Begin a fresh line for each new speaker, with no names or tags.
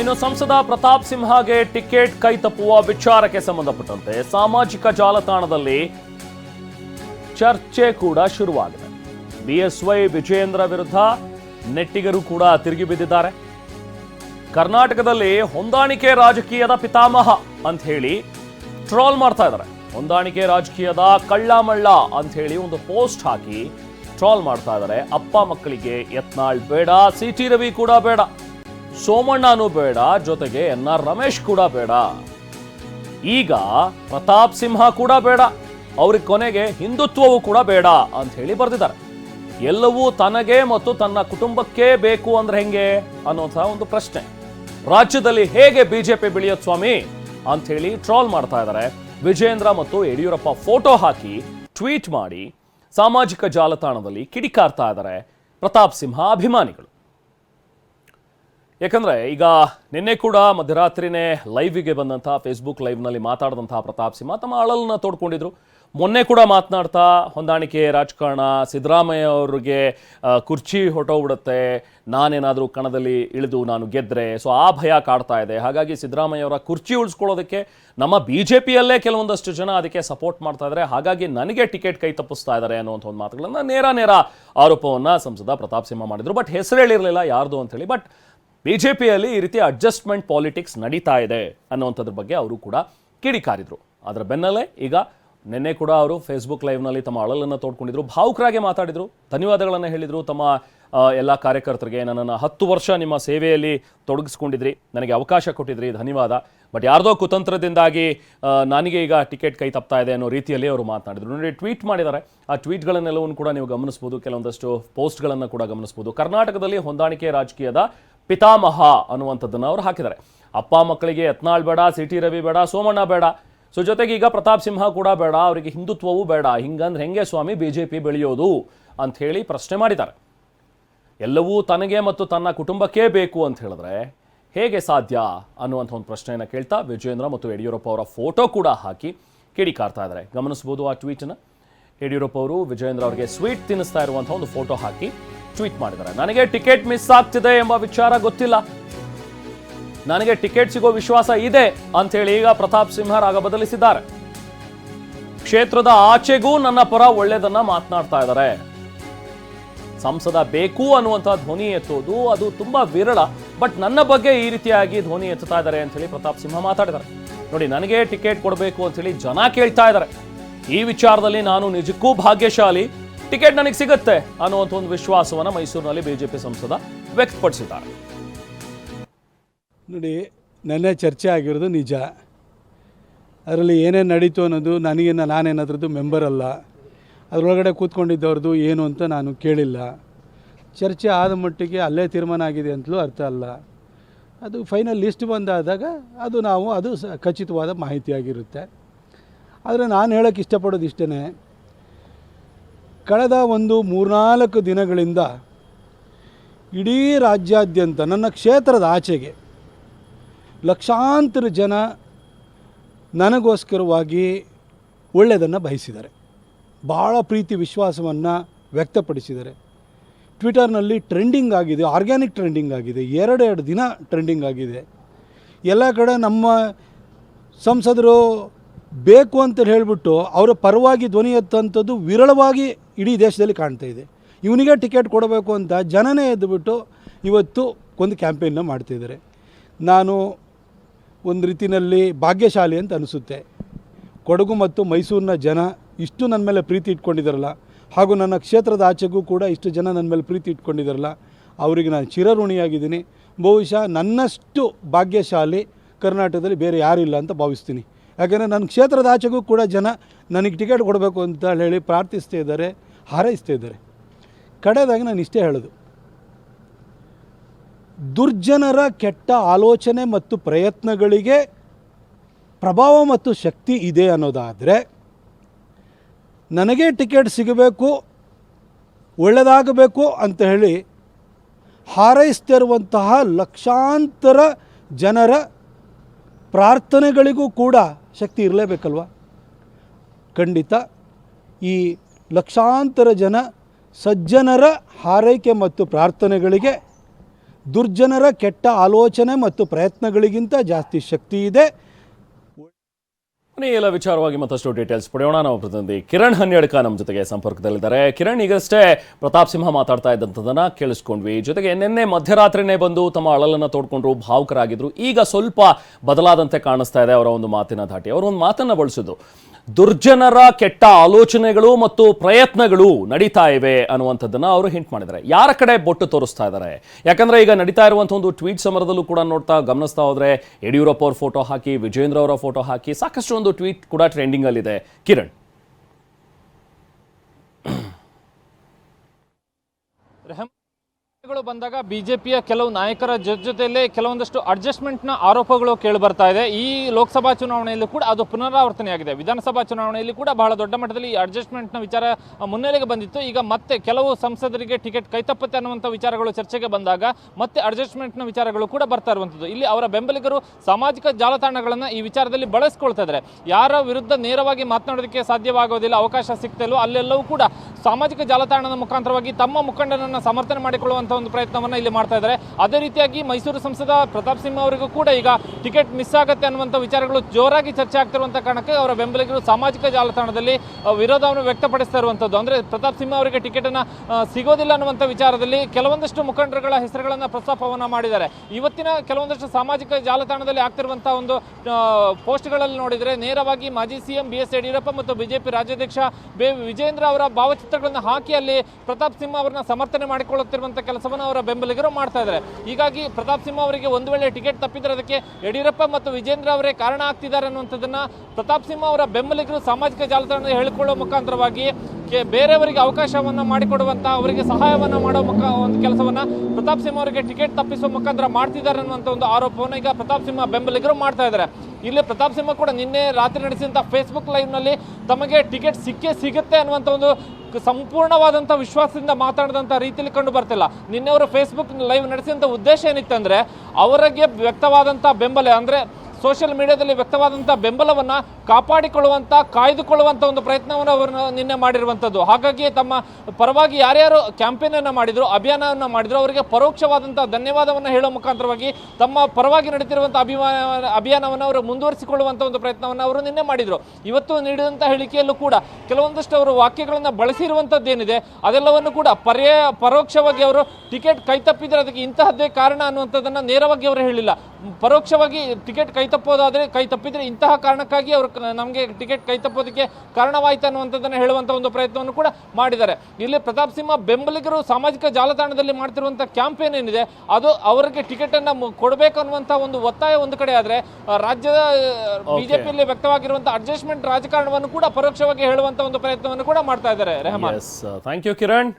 ಇನ್ನು ಸಂಸದ ಪ್ರತಾಪ್ ಸಿಂಹಗೆ ಟಿಕೆಟ್ ಕೈ ತಪ್ಪುವ ವಿಚಾರಕ್ಕೆ ಸಂಬಂಧಪಟ್ಟಂತೆ ಸಾಮಾಜಿಕ ಜಾಲತಾಣದಲ್ಲಿ ಚರ್ಚೆ ಕೂಡ ಶುರುವಾಗಿದೆ. ಬಿಎಸ್ವೈ ವಿಜಯೇಂದ್ರ ವಿರುದ್ಧ ನೆಟ್ಟಿಗರು ಕೂಡ ತಿರುಗಿ ಬಿದ್ದಿದ್ದಾರೆ. ಕರ್ನಾಟಕದಲ್ಲಿ ಹೊಂದಾಣಿಕೆ ರಾಜಕೀಯದ ಪಿತಾಮಹ ಅಂತ ಹೇಳಿ ಟ್ರೋಲ್ ಮಾಡ್ತಾ ಇದ್ದಾರೆ. ಹೊಂದಾಣಿಕೆ ರಾಜಕೀಯದ ಕಳ್ಳಮಳ್ಳ ಅಂತ ಹೇಳಿ ಒಂದು ಪೋಸ್ಟ್ ಹಾಕಿ ಟ್ರೋಲ್ ಮಾಡ್ತಾ ಇದ್ದಾರೆ. ಅಪ್ಪ ಮಕ್ಕಳಿಗೆ ಯತ್ನಾಳ್ ಬೇಡ, ಸಿ ಟಿ ರವಿ ಕೂಡ ಬೇಡ. ಸೋಮಣ್ಣನೂ ಬೇಡ, ಜೊತೆಗೆ ಎನ್ ಆರ್ ರಮೇಶ್ ಕೂಡ ಬೇಡ. ಈಗ ಪ್ರತಾಪ್ ಸಿಂಹ ಕೂಡ ಬೇಡ. ಅವ್ರಿಗೆ ಕೊನೆಗೆ ಹಿಂದುತ್ವವೂ ಕೂಡ ಬೇಡ ಅಂತ ಹೇಳಿ ಬರೆದಿದ್ದಾರೆ. ಎಲ್ಲವೂ ತನಗೆ ಮತ್ತು ತನ್ನ ಕುಟುಂಬಕ್ಕೆ ಬೇಕು ಅಂದ್ರೆ ಹೆಂಗೆ ಅನ್ನುವಂತಹ ಒಂದು ಪ್ರಶ್ನೆ. ರಾಜ್ಯದಲ್ಲಿ ಹೇಗೆ ಬಿಜೆಪಿ ಬೆಳೆಯೋದು ಸ್ವಾಮಿ? ಅಂತ ಹೇಳಿ ಟ್ರೋಲ್ ಮಾಡ್ತಾ ಇದ್ದಾರೆ. ವಿಜೇಂದ್ರ ಮತ್ತು ಯಡಿಯೂರಪ್ಪ ಫೋಟೋ ಹಾಕಿ ಟ್ವೀಟ್ ಮಾಡಿ ಸಾಮಾಜಿಕ ಜಾಲತಾಣದಲ್ಲಿ ಕಿಡಿಕಾರ್ತಾ ಇದ್ದಾರೆ. ಪ್ರತಾಪ್ ಸಿಂಹ ಅಭಿಮಾನಿಗಳು. ಯಾಕಂದ್ರೆ ಈಗ ನಿನ್ನೆ ಕೂಡ ಮಧ್ಯರಾತ್ರಿನೇ ಲೈವಿಗೆ ಬಂದಂಥ ಫೇಸ್ಬುಕ್ ಲೈವ್ನಲ್ಲಿ ಮಾತಾಡಿದಂತಹ ಪ್ರತಾಪ್ ಸಿಂಹ ತಮ್ಮ ಅಳಲನ್ನ ತೋಡ್ಕೊಂಡಿದ್ರು. ಮೊನ್ನೆ ಕೂಡ ಮಾತನಾಡ್ತಾ ಹೊಂದಾಣಿಕೆ ರಾಜಕಾರಣ, ಸಿದ್ದರಾಮಯ್ಯ ಅವ್ರಿಗೆ ಕುರ್ಚಿ ಹೊಟ್ಟೋಗ್ಬಿಡುತ್ತೆ ನಾನೇನಾದರೂ ಕಣದಲ್ಲಿ ಇಳಿದು ನಾನು ಗೆದ್ರೆ ಸೊ ಆ ಭಯ ಕಾಡ್ತಾ ಇದೆ. ಹಾಗಾಗಿ ಸಿದ್ದರಾಮಯ್ಯ ಅವರ ಕುರ್ಚಿ ಉಳಿಸ್ಕೊಳ್ಳೋದಕ್ಕೆ ನಮ್ಮ ಬಿ ಜೆ ಪಿಯಲ್ಲೇ ಕೆಲವೊಂದಷ್ಟು ಜನ ಅದಕ್ಕೆ ಸಪೋರ್ಟ್ ಮಾಡ್ತಾ ಇದ್ದಾರೆ ಹಾಗಾಗಿ ನನಗೆ ಟಿಕೆಟ್ ಕೈ ತಪ್ಪಿಸ್ತಾ ಇದ್ದಾರೆ ಅನ್ನುವಂಥ ಒಂದು ಮಾತುಗಳನ್ನು ನೇರ ನೇರ ಆರೋಪವನ್ನ ಸಂಸದ ಪ್ರತಾಪ್ ಸಿಂಹ ಮಾಡಿದ್ರು. ಬಟ್ ಹೆಸರು ಹೇಳಿರಲಿಲ್ಲ ಯಾರ್ದು ಅಂತ ಹೇಳಿ. ಬಟ್ ಬಿಜೆಪಿಯಲ್ಲಿ ಈ ರೀತಿ ಅಡ್ಜಸ್ಟ್ಮೆಂಟ್ ಪಾಲಿಟಿಕ್ಸ್ ನಡೀತಾ ಇದೆ ಅನ್ನುವಂಥದ್ರ ಬಗ್ಗೆ ಅವರು ಕೂಡ ಕಿಡಿಕಾರಿದ್ರು. ಅದರ ಬೆನ್ನಲ್ಲೇ ಈಗ ನಿನ್ನೆ ಕೂಡ ಅವರು ಫೇಸ್ಬುಕ್ ಲೈವ್ನಲ್ಲಿ ತಮ್ಮ ಅಳಲನ್ನು ತೋಡ್ಕೊಂಡಿದ್ರು, ಭಾವುಕರಾಗೆ ಮಾತಾಡಿದರು, ಧನ್ಯವಾದಗಳನ್ನು ಹೇಳಿದರು, ತಮ್ಮ ಎಲ್ಲ ಕಾರ್ಯಕರ್ತರಿಗೆ ನನ್ನನ್ನು ಹತ್ತು ವರ್ಷ ನಿಮ್ಮ ಸೇವೆಯಲ್ಲಿ ತೊಡಗಿಸ್ಕೊಂಡಿದ್ರಿ, ನನಗೆ ಅವಕಾಶ ಕೊಟ್ಟಿದ್ರಿ, ಧನ್ಯವಾದ. ಬಟ್ ಯಾರ್ದೋ ಕುತಂತ್ರದಿಂದಾಗಿ ನನಗೆ ಈಗ ಟಿಕೆಟ್ ಕೈ ತಪ್ತಾ ಇದೆ ಅನ್ನೋ ರೀತಿಯಲ್ಲಿ ಅವರು ಮಾತನಾಡಿದರು. ನೋಡಿ ಟ್ವೀಟ್ ಮಾಡಿದ್ದಾರೆ. ಆ ಟ್ವೀಟ್ಗಳನ್ನೆಲ್ಲವನ್ನು ಕೂಡ ನೀವು ಗಮನಿಸ್ಬೋದು, ಕೆಲವೊಂದಷ್ಟು ಪೋಸ್ಟ್ಗಳನ್ನು ಕೂಡ ಗಮನಿಸ್ಬೋದು. ಕರ್ನಾಟಕದಲ್ಲಿ ಹೊಂದಾಣಿಕೆ ರಾಜಕೀಯದ ಪಿತಾಮಹ ಅನ್ನುವಂಥದ್ದನ್ನು ಅವರು ಹಾಕಿದ್ದಾರೆ. ಅಪ್ಪ ಮಕ್ಕಳಿಗೆ ಯತ್ನಾಳ್ ಬೇಡ ಸಿ ಟಿ ರವಿ ಬೇಡ, ಸೋಮಣ್ಣ ಬೇಡ, ಸೊ ಜೊತೆಗೆ ಈಗ ಪ್ರತಾಪ್ ಸಿಂಹ ಕೂಡ ಬೇಡ, ಅವರಿಗೆ ಹಿಂದುತ್ವವೂ ಬೇಡ, ಹಿಂಗಂದ್ರೆ ಹೆಂಗೆ ಸ್ವಾಮಿ ಬಿ ಜೆ ಪಿ ಬೆಳೆಯೋದು ಅಂತ ಹೇಳಿ ಪ್ರಶ್ನೆ ಮಾಡಿದ್ದಾರೆ. ಎಲ್ಲವೂ ತನಗೆ ಮತ್ತು ತನ್ನ ಕುಟುಂಬಕ್ಕೇ ಬೇಕು ಅಂತ ಹೇಳಿದ್ರೆ ಹೇಗೆ ಸಾಧ್ಯ ಅನ್ನುವಂಥ ಒಂದು ಪ್ರಶ್ನೆಯನ್ನು ಕೇಳ್ತಾ ವಿಜಯೇಂದ್ರ ಮತ್ತು ಯಡಿಯೂರಪ್ಪ ಅವರ ಫೋಟೋ ಕೂಡ ಹಾಕಿ ಕಿಡಿಕಾರ್ತಾ ಇದ್ದಾರೆ. ಗಮನಿಸ್ಬೋದು ಆ ಟ್ವೀಟನ್ನು ಯಡಿಯೂರಪ್ಪ ಅವರು ವಿಜಯೇಂದ್ರ ಅವರಿಗೆ ಸ್ವೀಟ್ ತಿನ್ನಿಸ್ತಾ ಇರುವಂಥ ಒಂದು ಫೋಟೋ ಹಾಕಿ ಟ್ವೀಟ್ ಮಾಡಿದ್ದಾರೆ. ನನಗೆ ಟಿಕೆಟ್ ಮಿಸ್ ಆಗ್ತಿದೆ ಎಂಬ ವಿಚಾರ ಗೊತ್ತಿಲ್ಲ. ನನಗೆ ಟಿಕೆಟ್ ಸಿಗೋ ವಿಶ್ವಾಸ ಇದೆ ಅಂತೇಳಿ ಈಗ ಪ್ರತಾಪ್ ಸಿಂಹ ರಾಗ ಬದಲಿಸಿದ್ದಾರೆ. ಕ್ಷೇತ್ರದ ಆಚೆಗೂ ನನ್ನ ಪರ ಒಳ್ಳೆಯದನ್ನ ಮಾತನಾಡ್ತಾ ಇದ್ದಾರೆ. ಸಂಸದ ಬೇಕು ಅನ್ನುವಂತಹ ಧ್ವನಿ ಎತ್ತೋದು ಅದು ತುಂಬಾ ವಿರಳ, ಬಟ್ ನನ್ನ ಬಗ್ಗೆ ಈ ರೀತಿಯಾಗಿ ಧ್ವನಿ ಎತ್ತುತ್ತಾ ಇದ್ದಾರೆ ಅಂತ ಹೇಳಿ ಪ್ರತಾಪ್ ಸಿಂಹ ಮಾತಾಡಿದ್ದಾರೆ. ನೋಡಿ, ನನಗೆ ಟಿಕೆಟ್ ಕೊಡಬೇಕು ಅಂತ ಹೇಳಿ ಜನ ಕೇಳ್ತಾ ಇದ್ದಾರೆ. ಈ ವಿಚಾರದಲ್ಲಿ ನಾನು ನಿಜಕ್ಕೂ ಭಾಗ್ಯಶಾಲಿ. ಟಿಕೆಟ್ ನನಗೆ ಸಿಗುತ್ತೆ ಅನ್ನುವಂಥ ಒಂದು ವಿಶ್ವಾಸವನ್ನು ಮೈಸೂರಿನಲ್ಲಿ ಬಿಜೆಪಿ ಸಂಸದ ವ್ಯಕ್ತಪಡಿಸಿದ್ದಾರೆ.
ನೋಡಿ, ನೆನ್ನೆ ಚರ್ಚೆ ಆಗಿರೋದು ನಿಜ. ಅದರಲ್ಲಿ ಏನೇನು ನಡೀತು ಅನ್ನೋದು ನನಗೆ ನಾನೇನಾದ್ರದ್ದು ಮೆಂಬರ್ ಅಲ್ಲ. ಅದರೊಳಗಡೆ ಕೂತ್ಕೊಂಡಿದ್ದವ್ರದ್ದು ಏನು ಅಂತ ನಾನು ಕೇಳಿಲ್ಲ. ಚರ್ಚೆ ಆದ ಮಟ್ಟಿಗೆ ಅಲ್ಲೇ ತೀರ್ಮಾನ ಆಗಿದೆ ಅಂತಲೂ ಅರ್ಥ ಅಲ್ಲ. ಅದು ಫೈನಲ್ ಲಿಸ್ಟ್ ಬಂದಾದಾಗ ಅದು ನಾವು, ಅದು ಖಚಿತವಾದ ಮಾಹಿತಿಯಾಗಿರುತ್ತೆ. ಆದರೆ ನಾನು ಹೇಳೋಕ್ಕೆ ಇಷ್ಟಪಡೋದು ಇಷ್ಟೇ ಕಳೆದ ಒಂದು ಮೂರ್ನಾಲ್ಕು ದಿನಗಳಿಂದ ಇಡೀ ರಾಜ್ಯಾದ್ಯಂತ, ನನ್ನ ಕ್ಷೇತ್ರದ ಆಚೆಗೆ ಲಕ್ಷಾಂತರ ಜನ ನನಗೋಸ್ಕರವಾಗಿ ಒಳ್ಳೆಯದನ್ನು ಬಯಸಿದ್ದಾರೆ. ಭಾಳ ಪ್ರೀತಿ ವಿಶ್ವಾಸವನ್ನು ವ್ಯಕ್ತಪಡಿಸಿದ್ದಾರೆ. ಟ್ವಿಟರ್ನಲ್ಲಿ ಟ್ರೆಂಡಿಂಗ್ ಆಗಿದೆ, ಆರ್ಗ್ಯಾನಿಕ್ ಟ್ರೆಂಡಿಂಗ್ ಆಗಿದೆ, ಎರಡೆರಡು ದಿನ ಟ್ರೆಂಡಿಂಗ್ ಆಗಿದೆ. ಎಲ್ಲ ಕಡೆ ನಮ್ಮ ಸಂಸದರು ಬೇಕು ಅಂತ ಹೇಳಿಬಿಟ್ಟು ಅವರ ಪರವಾಗಿ ಧ್ವನಿ ಎತ್ತಂಥದ್ದು ವಿರಳವಾಗಿ ಇಡೀ ದೇಶದಲ್ಲಿ ಕಾಣ್ತಾ ಇದೆ. ಇವನಿಗೆ ಟಿಕೆಟ್ ಕೊಡಬೇಕು ಅಂತ ಜನನೇ ಎದ್ದುಬಿಟ್ಟು ಇವತ್ತು ಒಂದು ಕ್ಯಾಂಪೇನ್ನ ಮಾಡ್ತಿದ್ದಾರೆ. ನಾನು ಒಂದು ರೀತಿಯಲ್ಲಿ ಭಾಗ್ಯಶಾಲಿ ಅಂತ ಅನಿಸುತ್ತೆ. ಕೊಡಗು ಮತ್ತು ಮೈಸೂರಿನ ಜನ ಇಷ್ಟು ನನ್ನ ಮೇಲೆ ಪ್ರೀತಿ ಇಟ್ಕೊಂಡಿದ್ದಾರಲ್ಲ, ಹಾಗೂ ನನ್ನ ಕ್ಷೇತ್ರದ ಆಚೆಗೂ ಕೂಡ ಇಷ್ಟು ಜನ ನನ್ನ ಮೇಲೆ ಪ್ರೀತಿ ಇಟ್ಕೊಂಡಿದ್ದಾರಲ್ಲ, ಅವರಿಗೆ ನಾನು ಚಿರಋಣಿಯಾಗಿದ್ದೀನಿ. ಬಹುಶಃ ನನ್ನಷ್ಟು ಭಾಗ್ಯಶಾಲಿ ಕರ್ನಾಟಕದಲ್ಲಿ ಬೇರೆ ಯಾರಿಲ್ಲ ಅಂತ ಭಾವಿಸ್ತೀನಿ. ಯಾಕೆಂದರೆ ನನ್ನ ಕ್ಷೇತ್ರದ ಆಚೆಗೂ ಕೂಡ ಜನ ನನಗೆ ಟಿಕೆಟ್ ಕೊಡಬೇಕು ಅಂತ ಹೇಳಿ ಪ್ರಾರ್ಥಿಸ್ತಾ ಇದ್ದಾರೆ. ಹಾರೈಸ್ತಾ ಇದ್ದಾರೆ. ಕಡೆದಾಗಿ ನಾನು ಇಷ್ಟೇ ಹೇಳೋದು. ದುರ್ಜನರ ಕೆಟ್ಟ ಆಲೋಚನೆ ಮತ್ತು ಪ್ರಯತ್ನಗಳಿಗೆ ಪ್ರಭಾವ ಮತ್ತು ಶಕ್ತಿ ಇದೆ ಅನ್ನೋದಾದರೆ ನನಗೆ ಟಿಕೆಟ್ ಸಿಗಬೇಕು ಒಳ್ಳೆಯದಾಗಬೇಕು ಅಂತ ಹೇಳಿ ಹಾರೈಸ್ತಿರುವಂತಹ ಲಕ್ಷಾಂತರ ಜನರ ಪ್ರಾರ್ಥನೆಗಳಿಗೂ ಕೂಡ ಶಕ್ತಿ ಇರಲೇಬೇಕಲ್ವ? ಖಂಡಿತ ಈ ಲಕ್ಷಾಂತರ ಜನ ಸಜ್ಜನರ ಹಾರೈಕೆ ಮತ್ತು ಪ್ರಾರ್ಥನೆಗಳಿಗೆ ದುರ್ಜನರ ಕೆಟ್ಟ ಆಲೋಚನೆ ಮತ್ತು ಪ್ರಯತ್ನಗಳಿಗಿಂತ ಜಾಸ್ತಿ ಶಕ್ತಿ ಇದೆ.
ಈ ಎಲ್ಲ ವಿಚಾರವಾಗಿ ಮತ್ತಷ್ಟು ಡೀಟೇಲ್ಸ್ ಪಡೆಯೋಣ. ನಾವು ಪ್ರತಿನಿಧಿ ಕಿರಣ್ ಹನ್ನೆಡ್ಕ ನಮ್ಮ ಜೊತೆಗೆ ಸಂಪರ್ಕದಲ್ಲಿದ್ದಾರೆ. ಕಿರಣ್, ಈಗಷ್ಟೇ ಪ್ರತಾಪ್ ಸಿಂಹ ಮಾತಾಡ್ತಾ ಇದ್ದಂಥದ್ದನ್ನ ಕೇಳಿಸ್ಕೊಂಡ್ವಿ. ಜೊತೆಗೆ ನಿನ್ನೆ ಮಧ್ಯರಾತ್ರಿನೇ ಬಂದು ತಮ್ಮ ಅಳಲನ್ನು ತೋಡ್ಕೊಂಡ್ರು ಭಾವುಕರಾಗಿದ್ರು. ಈಗ ಸ್ವಲ್ಪ ಬದಲಾದಂತೆ ಕಾಣಿಸ್ತಾ ಇದೆ ಅವರ ಒಂದು ಮಾತಿನ ದಾಟಿ ಅವರು ಒಂದು ಮಾತನ್ನ ಬಳಸಿದ್ದು, ದುರ್ಜನರ ಕೆಟ್ಟ ಆಲೋಚನೆಗಳು ಮತ್ತು ಪ್ರಯತ್ನಗಳು ನಡೀತಾ ಇವೆ ಅನ್ನುವಂಥದ್ದನ್ನ ಅವರು ಹಿಂಟ್ ಮಾಡಿದ್ದಾರೆ. ಯಾರ ಕಡೆ ಬೊಟ್ಟು ತೋರಿಸ್ತಾ ಇದ್ದಾರೆ? ಯಾಕಂದ್ರೆ ಈಗ ನಡೀತಾ ಇರುವಂಥ ಒಂದು ಟ್ವೀಟ್ ಸಮರದಲ್ಲೂ ಕೂಡ ನೋಡ್ತಾ ಗಮನಿಸ್ತಾ ಹೋದ್ರೆ ಯಡಿಯೂರಪ್ಪ ಅವ್ರ ಫೋಟೋ ಹಾಕಿ, ವಿಜೇಂದ್ರ ಅವರ ಫೋಟೋ ಹಾಕಿ ಸಾಕಷ್ಟು ಒಂದು ಟ್ವೀಟ್ ಕೂಡ ಟ್ರೆಂಡಿಂಗ್ ಅಲ್ಲಿದೆ. ಕಿರಣ್.
ಗಳು ಬಂದಾಗ ಬಿಜೆಪಿಯ ಕೆಲವು ನಾಯಕರ ಜೊತೆ ಜೊತೆಯಲ್ಲೇ ಕೆಲವೊಂದಷ್ಟು ಅಡ್ಜಸ್ಟ್ಮೆಂಟ್ನ ಆರೋಪಗಳು ಕೇಳಿ ಬರ್ತಾ ಇದೆ. ಈ ಲೋಕಸಭಾ ಚುನಾವಣೆಯಲ್ಲೂ ಕೂಡ ಅದು ಪುನರಾವರ್ತನೆಯಾಗಿದೆ. ವಿಧಾನಸಭಾ ಚುನಾವಣೆಯಲ್ಲಿ ಕೂಡ ಬಹಳ ದೊಡ್ಡ ಮಟ್ಟದಲ್ಲಿ ಈ ಅಡ್ಜಸ್ಟ್ಮೆಂಟ್ನ ವಿಚಾರ ಮುನ್ನೆಲೆಗೆ ಬಂದಿತ್ತು. ಈಗ ಮತ್ತೆ ಕೆಲವು ಸಂಸದರಿಗೆ ಟಿಕೆಟ್ ಕೈತಪ್ಪತ್ತೆ ಅನ್ನುವಂಥ ವಿಚಾರಗಳು ಚರ್ಚೆಗೆ ಬಂದಾಗ ಮತ್ತೆ ಅಡ್ಜಸ್ಟ್ಮೆಂಟ್ನ ವಿಚಾರಗಳು ಕೂಡ ಬರ್ತಾ ಇರುವಂಥದ್ದು. ಇಲ್ಲಿ ಅವರ ಬೆಂಬಲಿಗರು ಸಾಮಾಜಿಕ ಜಾಲತಾಣಗಳನ್ನು ಈ ವಿಚಾರದಲ್ಲಿ ಬಳಸ್ಕೊಳ್ತಾ ಇದ್ದಾರೆ. ಯಾರ ವಿರುದ್ಧ ನೇರವಾಗಿ ಮಾತನಾಡೋದಕ್ಕೆ ಸಾಧ್ಯವಾಗೋದಿಲ್ಲ, ಅವಕಾಶ ಸಿಗ್ತಿಲ್ವೋ ಅಲ್ಲೆಲ್ಲವೂ ಕೂಡ ಸಾಮಾಜಿಕ ಜಾಲತಾಣದ ಮುಖಾಂತರವಾಗಿ ತಮ್ಮ ಮುಖಂಡನನ್ನು ಸಮರ್ಥನೆ ಮಾಡಿಕೊಳ್ಳುವಂಥ ಒಂದು ಪ್ರಯತ್ನವನ್ನು ಇಲ್ಲಿ ಮಾಡ್ತಾ ಇದ್ದಾರೆ. ಅದೇ ರೀತಿಯಾಗಿ ಮೈಸೂರು ಸಂಸದ ಪ್ರತಾಪ್ ಸಿಂಹ ಅವರಿಗೂ ಕೂಡ ಈಗ ಟಿಕೆಟ್ ಮಿಸ್ ಆಗುತ್ತೆ ಅನ್ನುವಂಥ ವಿಚಾರಗಳು ಜೋರಾಗಿ ಚರ್ಚೆ ಆಗ್ತಿರುವಂಥ ಕಾರಣಕ್ಕೆ ಅವರ ಬೆಂಬಲಿಗರು ಸಾಮಾಜಿಕ ಜಾಲತಾಣದಲ್ಲಿ ವಿರೋಧವನ್ನು ವ್ಯಕ್ತಪಡಿಸ್ತಾ ಇರುವಂಥದ್ದು ಅಂದರೆ ಪ್ರತಾಪ್ ಸಿಂಹ ಅವರಿಗೆ ಟಿಕೆಟನ್ನು ಸಿಗೋದಿಲ್ಲ ಅನ್ನುವಂಥ ವಿಚಾರದಲ್ಲಿ ಕೆಲವೊಂದಷ್ಟು ಮುಖಂಡರುಗಳ ಹೆಸರುಗಳನ್ನು ಪ್ರಸ್ತಾಪವನ್ನು ಮಾಡಿದ್ದಾರೆ. ಇವತ್ತಿನ ಕೆಲವೊಂದಷ್ಟು ಸಾಮಾಜಿಕ ಜಾಲತಾಣದಲ್ಲಿ ಆಗ್ತಿರುವಂಥ ಒಂದು ಪೋಸ್ಟ್ಗಳಲ್ಲಿ ನೋಡಿದರೆ ನೇರವಾಗಿ ಮಾಜಿ ಸಿಎಂ ಬಿ ಎಸ್ ಯಡಿಯೂರಪ್ಪ ಮತ್ತು ಬಿಜೆಪಿ ರಾಜ್ಯಾಧ್ಯಕ್ಷ ಬಿ ವಿಜೇಂದ್ರ ಅವರ ಭಾವಚಿತ್ರಗಳನ್ನು ಹಾಕಿ ಅಲ್ಲಿ ಪ್ರತಾಪ್ ಸಿಂಹ ಅವರನ್ನ ಸಮರ್ಥನೆ ಮಾಡಿಕೊಳ್ಳುತ್ತಿರುವಂಥ ಕೆಲಸವನ್ನು ಅವರ ಬೆಂಬಲಿಗರು ಮಾಡ್ತಾ ಇದ್ದಾರೆ. ಹೀಗಾಗಿ ಪ್ರತಾಪ್ ಸಿಂಹ ಅವರಿಗೆ ಒಂದು ವೇಳೆ ಟಿಕೆಟ್ ತಪ್ಪಿದ್ರೆ ಅದಕ್ಕೆ ಯಡಿಯೂರಪ್ಪ ಮತ್ತು ವಿಜೇಂದ್ರ ಅವರೇ ಕಾರಣ ಆಗ್ತಿದ್ದಾರೆ ಅನ್ನುವಂಥದ್ದನ್ನ ಪ್ರತಾಪ್ ಸಿಂಹ ಅವರ ಬೆಂಬಲಿಗರು ಸಾಮಾಜಿಕ ಜಾಲತಾಣದಲ್ಲಿ ಹೇಳಿಕೊಳ್ಳುವ ಮುಖಾಂತರವಾಗಿ ಬೇರೆಯವರಿಗೆ ಅವಕಾಶವನ್ನು ಮಾಡಿಕೊಡುವಂಥ ಅವರಿಗೆ ಸಹಾಯವನ್ನು ಮಾಡೋ ಮುಖ ಒಂದು ಕೆಲಸವನ್ನ ಪ್ರತಾಪ್ ಸಿಂಹ ಅವರಿಗೆ ಟಿಕೆಟ್ ತಪ್ಪಿಸುವ ಮುಖಾಂತರ ಮಾಡ್ತಿದ್ದಾರೆ ಅನ್ನುವಂಥ ಒಂದು ಆರೋಪವನ್ನು ಈಗ ಪ್ರತಾಪ್ ಸಿಂಹ ಬೆಂಬಲಿಗರು ಮಾಡ್ತಾ ಇದ್ದಾರೆ. ಇಲ್ಲಿ ಪ್ರತಾಪ್ ಸಿಂಹ ಕೂಡ ನಿನ್ನೆ ರಾತ್ರಿ ನಡೆಸಿದಂಥ ಫೇಸ್ಬುಕ್ ಲೈವ್ನಲ್ಲಿ ತಮಗೆ ಟಿಕೆಟ್ ಸಿಕ್ಕೇ ಸಿಗುತ್ತೆ ಅನ್ನುವಂಥ ಒಂದು ಸಂಪೂರ್ಣವಾದಂಥ ವಿಶ್ವಾಸದಿಂದ ಮಾತಾಡಿದಂಥ ರೀತಿಯಲ್ಲಿ ಕಂಡು ಬರ್ತಿಲ್ಲ. ನಿನ್ನೆ ಅವರು ಫೇಸ್ಬುಕ್ ಲೈವ್ ನಡೆಸಿದಂಥ ಉದ್ದೇಶ ಏನಿತ್ತಂದರೆ, ಅವರಿಗೆ ವ್ಯಕ್ತವಾದಂಥ ಬೆಂಬಲ, ಅಂದ್ರೆ ಸೋಷಿಯಲ್ ಮೀಡಿಯಾದಲ್ಲಿ ವ್ಯಕ್ತವಾದಂಥ ಬೆಂಬಲವನ್ನ ಕಾಪಾಡಿಕೊಳ್ಳುವಂಥ ಕಾಯ್ದುಕೊಳ್ಳುವಂಥ ಒಂದು ಪ್ರಯತ್ನವನ್ನು ಅವರು ನಿನ್ನೆ ಮಾಡಿರುವಂಥದ್ದು. ಹಾಗಾಗಿ ತಮ್ಮ ಪರವಾಗಿ ಯಾರ್ಯಾರು ಕ್ಯಾಂಪೇನ್ ಅನ್ನು ಮಾಡಿದ್ರು, ಅಭಿಯಾನವನ್ನು ಮಾಡಿದ್ರು, ಅವರಿಗೆ ಪರೋಕ್ಷವಾದಂಥ ಧನ್ಯವಾದವನ್ನು ಹೇಳುವ ಮುಖಾಂತರವಾಗಿ ತಮ್ಮ ಪರವಾಗಿ ನಡೀತಿರುವಂಥ ಅಭಿಮಾನ, ಅಭಿಯಾನವನ್ನು ಅವರು ಮುಂದುವರಿಸಿಕೊಳ್ಳುವಂಥ ಒಂದು ಪ್ರಯತ್ನವನ್ನು ಅವರು ನಿನ್ನೆ ಮಾಡಿದ್ರು. ಇವತ್ತು ನೀಡಿದಂಥ ಹೇಳಿಕೆಯಲ್ಲೂ ಕೂಡ ಕೆಲವೊಂದಷ್ಟು ಅವರು ವಾಕ್ಯಗಳನ್ನು ಬಳಸಿರುವಂಥದ್ದೇನಿದೆ ಅದೆಲ್ಲವನ್ನು ಕೂಡ ಪರ್ಯಾಯ ಪರೋಕ್ಷವಾಗಿ ಅವರು ಟಿಕೆಟ್ ಕೈ ತಪ್ಪಿದ್ರೆ ಅದಕ್ಕೆ ಇಂತಹದ್ದೇ ಕಾರಣ ಅನ್ನುವಂಥದ್ದನ್ನು ನೇರವಾಗಿ ಅವರು ಹೇಳಿಲ್ಲ. ಪರೋಕ್ಷವಾಗಿ ಟಿಕೆಟ್ ಕೈ ತಪ್ಪೋದಾದ್ರೆ ಕೈ ತಪ್ಪಿದ್ರೆ ಇಂತಹ ಕಾರಣಕ್ಕಾಗಿ ಅವರು ನಮಗೆ ಟಿಕೆಟ್ ಕೈ ತಪ್ಪೋದಕ್ಕೆ ಕಾರಣವಾಯಿತು ಅನ್ನುವಂಥದ್ದನ್ನು ಹೇಳುವಂಥ ಒಂದು ಪ್ರಯತ್ನವನ್ನು ಕೂಡ ಮಾಡಿದ್ದಾರೆ. ಇಲ್ಲಿ ಪ್ರತಾಪ್ ಸಿಂಹ ಬೆಂಬಲಿಗರು ಸಾಮಾಜಿಕ ಜಾಲತಾಣದಲ್ಲಿ ಮಾಡ್ತಿರುವಂಥ ಕ್ಯಾಂಪೇನ್ ಏನಿದೆ ಅದು ಅವರಿಗೆ ಟಿಕೆಟ್ ಅನ್ನ ಕೊಡಬೇಕು ಅನ್ನುವಂಥ ಒಂದು ಒತ್ತಾಯ ಒಂದು ಕಡೆ ಆದ್ರೆ ರಾಜ್ಯದ ಬಿಜೆಪಿಯಲ್ಲಿ ವ್ಯಕ್ತವಾಗಿರುವಂಥ ಅಡ್ಜಸ್ಟ್ಮೆಂಟ್ ರಾಜಕಾರಣವನ್ನು ಕೂಡ ಪರೋಕ್ಷವಾಗಿ ಹೇಳುವಂಥ ಒಂದು ಪ್ರಯತ್ನವನ್ನು ಕೂಡ ಮಾಡ್ತಾ ಇದ್ದಾರೆ ರೆಹಮಾನ್.
Thank you Kiran